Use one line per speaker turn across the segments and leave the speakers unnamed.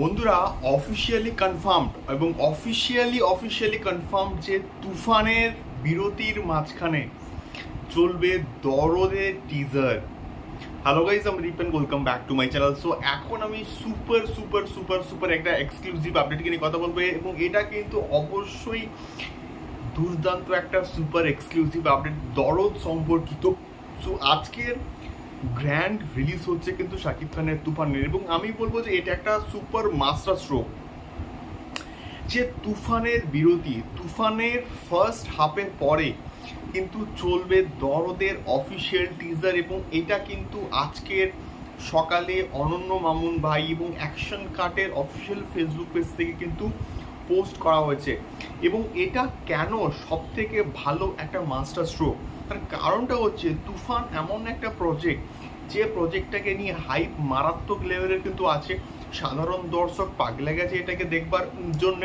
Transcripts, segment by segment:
বন্ধুরা officially confirmed এবং officially officially confirm যে তুফানের বিরতির মাঝখানে চলবে দরদের টিজার হ্যালো গাইজ আমি repent welcome back to my channel so এখন আমি সুপার সুপার সুপার সুপার একটা এক্সক্লুসিভ আপডেট নিয়ে কথা বলব এবং এটা কিন্তু অবশ্যই দুর্দান্ত একটা সুপার এক্সক্লুসিভ আপডেট দরদ সম্পর্কিত। সো আজকের গ্র্যান্ড রিলিজ হচ্ছে কিন্তু শাকিব খানের তুফানের এবং আমি বলব যে এটা একটা সুপার মাস্টার স্ট্রোক। যে তুফানের বিরতি, তুফানের ফার্স্ট হাফের পরে কিন্তু চলবে দরদের অফিসিয়াল টিজার এবং এটা কিন্তু আজকের সকালে অনন্য মামুন ভাই এবং অ্যাকশন কাটের অফিসিয়াল ফেসবুক পেজ থেকে কিন্তু পোস্ট করা হয়েছে। এবং এটা কেন সব থেকে ভালো একটা মাস্টার স্ট্রোক তার কারণটা হচ্ছে তুফান এমন একটা প্রজেক্ট যে প্রজেক্টটাকে নিয়ে হাইপ মারাত্মক লেভেলের কিন্তু আছে। সাধারণ দর্শক পাগলে গেছে এটাকে দেখবার জন্য।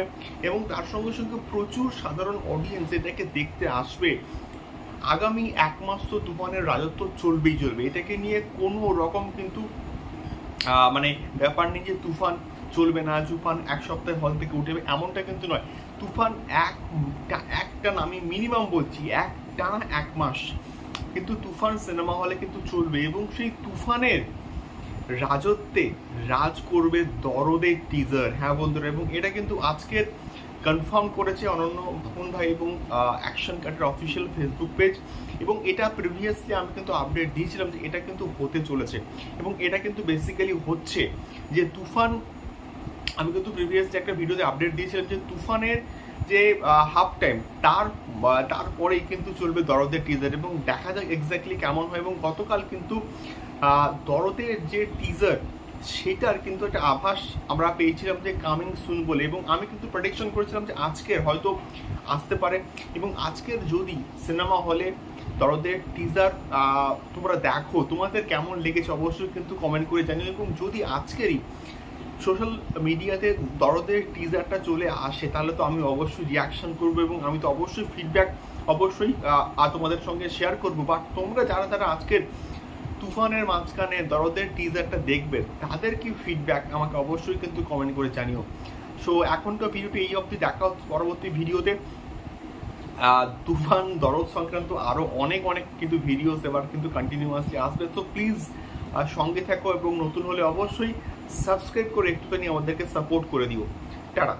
এবং তার সঙ্গে সঙ্গে প্রচুর সাধারণ অডিয়েন্স এটাকে দেখতে আসবে। আগামী এক মাস তো তুফানের রাজত্ব চলবেই চলবে। এটাকে নিয়ে কোনো রকম কিন্তু মানে ব্যাপার নেই যে তুফান চলবে না, তুফান এক সপ্তাহে হল থেকে উঠে এমনটা কিন্তু নয়। তুফান এক একটা আমি মিনিমাম বলছি এক টানা এক মাস কিন্তু তুফান সিনেমা হলে কিন্তু চলবে এবং সেই তুফানের রাজত্বে রাজ করবে দরদের টিজার হ্যাঁ বন্ধুরা? এবং এটা কিন্তু আজকের কনফার্ম করেছে অনন্য ভবন ভাই এবং অ্যাকশন কাটের অফিসিয়াল ফেসবুক পেজ এবং এটা প্রিভিয়াসলি আমি কিন্তু আপডেট দিয়েছিলাম যে এটা কিন্তু হতে চলেছে এবং এটা কিন্তু বেসিক্যালি হচ্ছে যে তুফান, আমি কিন্তু প্রিভিয়াসলি একটা ভিডিওতে আপডেট দিয়েছিলাম যে তুফানের যে হাফ টাইম তার তারপরেই কিন্তু চলবে দরদের টিজার এবং দেখা যাক এক্স্যাক্টলি কেমন হয় এবং গতকাল কিন্তু দরদের যে টিজার সেটার কিন্তু একটা আভাস আমরা পেয়েছিলাম যে কামিং সুন বলে এবং আমি কিন্তু প্রেডিকশন করেছিলাম যে আজকের হয়তো আসতে পারে এবং আজকের যদি সিনেমা হলে দরদের টিজার তোমরা দেখো, তোমাদের কেমন লেগেছে অবশ্যই কিন্তু কমেন্ট করে জানিও এবং যদি আজকেরই সোশ্যাল মিডিয়াতে দরদের টিজারটা চলে আসে, তাহলে তো আমি অবশ্যই রিয়াকশন করব এবং আমি তো অবশ্যই ফিডব্যাক অবশ্যই তোমাদের সঙ্গে শেয়ার করব। বাট তোমরা যারা যারা আজকের তুফানের মাঝখানে দরদের টিজারটা দেখবে তাদের কি ফিডব্যাক আমাকে অবশ্যই কিন্তু কমেন্ট করে জানিও। সো এখনকার ভিডিওটি এই অবধি দেখা হচ্ছে পরবর্তী ভিডিওতে তুফান, দরদ সংক্রান্ত আরও অনেক অনেক কিন্তু ভিডিওস এবার কিন্তু কন্টিনিউয়াসলি আসবে। তো প্লিজ সঙ্গে থাকো এবং নতুন হলে অবশ্যই সাবস্ক্রাইব করে একটুখানি আমাদেরকে সাপোর্ট করে দিও। টাটা।